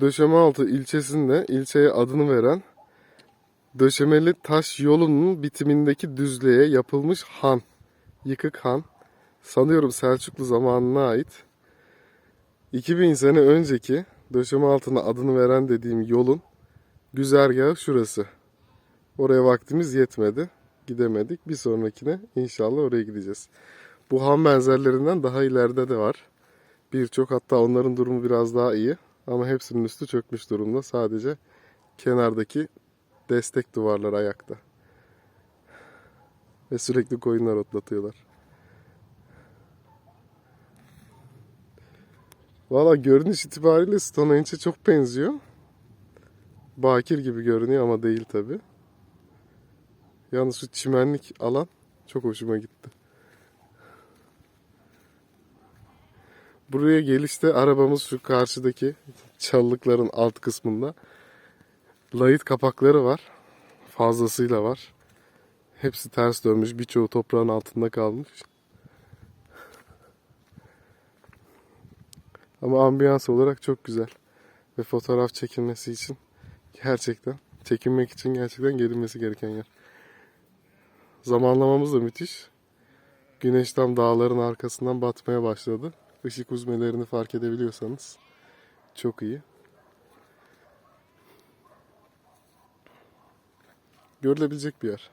Döşemealtı ilçesinde ilçeye adını veren Döşemeli Taş yolunun bitimindeki düzlüğe yapılmış han. Yıkık han. Sanıyorum Selçuklu zamanına ait. 2000 sene önceki Döşemealtı'na adını veren dediğim yolun güzergahı şurası. Oraya vaktimiz yetmedi. Gidemedik. Bir sonrakine inşallah oraya gideceğiz. Bu han benzerlerinden daha ileride de var. Birçok hatta onların durumu biraz daha iyi. Ama hepsinin üstü çökmüş durumda. Sadece kenardaki destek duvarlar ayakta. Ve sürekli koyunlar otlatıyorlar. Valla görünüş itibariyle Stonehenge'e çok benziyor. Bakir gibi görünüyor ama değil tabi. Yalnız şu çimenlik alan çok hoşuma gitti. Buraya gelişte arabamız şu karşıdaki çalılıkların alt kısmında. Layıt kapakları var. Fazlasıyla var. Hepsi ters dönmüş. Birçoğu toprağın altında kalmış. Ama ambiyans olarak çok güzel. Ve fotoğraf çekilmesi için gerçekten çekinmek için gerçekten gelinmesi gereken yer. Zamanlamamız da müthiş. Güneş tam dağların arkasından batmaya başladı. Işık uzmelerini fark edebiliyorsanız çok iyi. Görülebilecek bir yer.